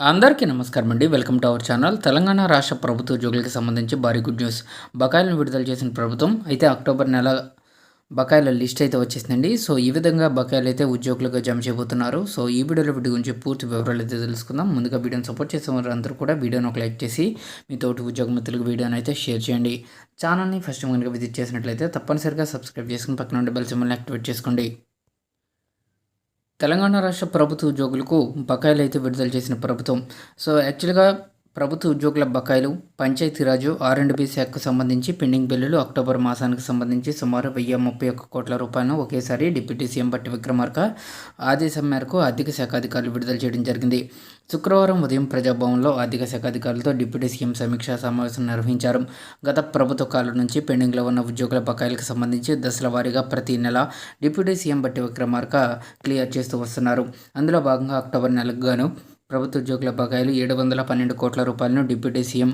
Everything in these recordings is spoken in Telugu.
అందరికీ నమస్కారం అండి. Welcome to our channel. Telangana రాష్ట్ర ప్రభుత్వ ఉద్యోగులకు సంబంధించి భారీ గుడ్ న్యూస్. బకాయిలను విడుదల చేసిన ప్రభుత్వం అయితే అక్టోబర్ నెల బకాయిల లిస్ట్ అయితే వచ్చేసిందండి. సో ఈ విధంగా బకాయిలు అయితే ఉద్యోగులుగా జమ చేయబోతున్నారు. సో ఈ వీడియోలో వీటి గురించి పూర్తి వివరాలు అయితే తెలుసుకుందాం. ముందుగా వీడియోని సపోర్ట్ చేసే వారందరూ కూడా వీడియోని ఒక లైక్ చేసి మీ తోటి ఉద్యోగ మిత్రులకు వీడియోని అయితే షేర్ చేయండి. ఛానల్ని ఫస్ట్ కనుక విజిట్ చేసినట్లయితే తప్పనిసరిగా సబ్స్క్రైబ్ చేసుకుని పక్కన ఉండే బెల్ సింబల్ని యాక్టివేట్ చేసుకోండి. తెలంగాణ రాష్ట్ర ప్రభుత్వ ఉద్యోగులకు బకాయిలు అయితే విడుదల చేసిన ప్రభుత్వం. సో యాక్చువల్గా ప్రభుత్వ ఉద్యోగుల బకాయిలు పంచాయతీరాజు ఆర్ అండ్ బి శాఖకు సంబంధించి పెండింగ్ బిల్లులు అక్టోబర్ మాసానికి సంబంధించి సుమారు వెయ్యి ముప్పై ఒక్క కోట్ల రూపాయలను ఒకేసారి డిప్యూటీ సీఎం బట్టి విక్రమార్క ఆదేశం మేరకు ఆర్థిక శాఖ అధికారులు విడుదల చేయడం జరిగింది. శుక్రవారం ఉదయం ప్రజాభవన్లో ఆర్థిక శాఖ అధికారులతో డిప్యూటీ సీఎం సమీక్షా సమావేశం నిర్వహించారు. గత ప్రభుత్వ కాలం నుంచి పెండింగ్లో ఉన్న ఉద్యోగుల బకాయిలకు సంబంధించి దశల వారీగా ప్రతి నెల డిప్యూటీ సీఎం బట్టి విక్రమార్క క్లియర్ చేస్తూ వస్తున్నారు. అందులో భాగంగా అక్టోబర్ నెలకు గాను ప్రభుత్వ ఉద్యోగుల బకాయిలు ఏడు వందల పన్నెండు కోట్ల రూపాయలను డిప్యూటీ సీఎం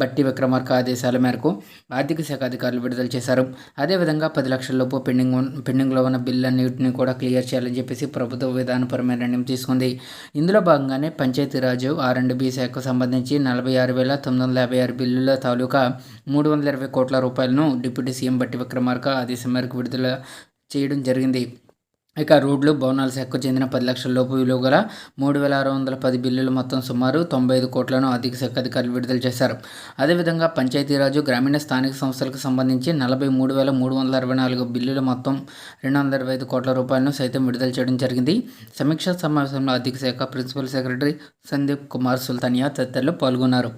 బట్టి విక్రమార్క ఆదేశాల మేరకు ఆర్థిక శాఖ అధికారులు విడుదల చేశారు. అదేవిధంగా పది లక్షల లోపు పెండింగ్ పెండింగ్లో ఉన్న బిల్లులన్నింటినీ కూడా క్లియర్ చేయాలని చెప్పేసి ప్రభుత్వ విధానపరమైన నిర్ణయం తీసుకుంది. ఇందులో భాగంగానే పంచాయతీరాజు ఆర్ అండ్ బి శాఖకు సంబంధించి నలభై ఆరు వేల తొమ్మిది వందల యాభై ఆరు బిల్లుల తాలూకా మూడు వందల ఇరవై కోట్ల రూపాయలను డిప్యూటీ సీఎం బట్టి విక్రమార్క ఆదేశం మేరకు విడుదల చేయడం జరిగింది. ఇక రోడ్లు భవనాల శాఖకు చెందిన పది లక్షల లోపు విలువ గల మూడు వేల ఆరు వందల పది బిల్లులు మొత్తం సుమారు తొంభై ఐదు కోట్లను ఆర్థిక శాఖ అధికారులు విడుదల చేశారు. అదేవిధంగా పంచాయతీరాజు గ్రామీణ స్థానిక సంస్థలకు సంబంధించి నలభై మూడు వేల మూడు వందల అరవై నాలుగు బిల్లులు మొత్తం రెండు వందల ఇరవై ఐదు కోట్ల రూపాయలను సైతం విడుదల చేయడం జరిగింది. సమీక్షా సమావేశంలో ఆర్థిక శాఖ ప్రిన్సిపల్ సెక్రటరీ సందీప్ కుమార్ సుల్తానియా తదితరులు పాల్గొన్నారు.